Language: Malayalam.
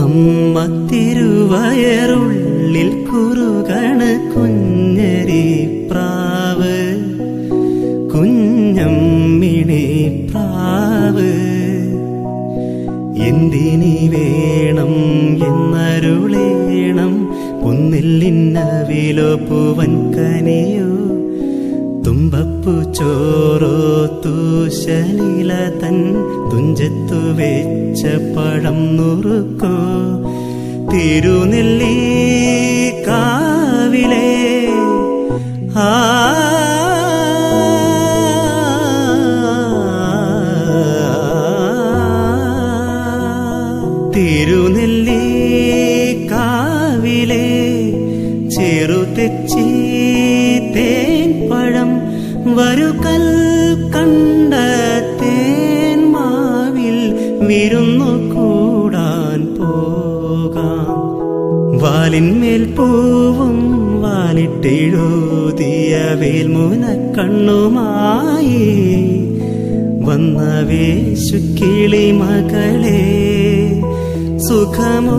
അമ്മ തിരുവയറുള്ളിൽ എന്തിനി വേണം എന്നരുളേണം? പൊന്നില്ലിന്നവിലോ പൂവൻ കനിയോ. തുമ്പപ്പു ചോറോ തൂശനില തൻ തുഞ്ചത്തു വെച്ച പഴം നുറുക്കോ. തിരുനെല്ലി കാവിലേ ആ തിരുനെല്ലി കാവിലെ ചെറുതെച്ചി തേൻ പഴം വരുകൽ കണ്ട തേൻ മാവിൽ വിരുന്നു കൂടാൻ പോകാം. വാലിന്മേൽ പൂവും വാലിട്ടെഴുതിയ വേൽമുന കണ്ണുമായി വന്ന ശുക്കിളി മകളെ സുഖമോ?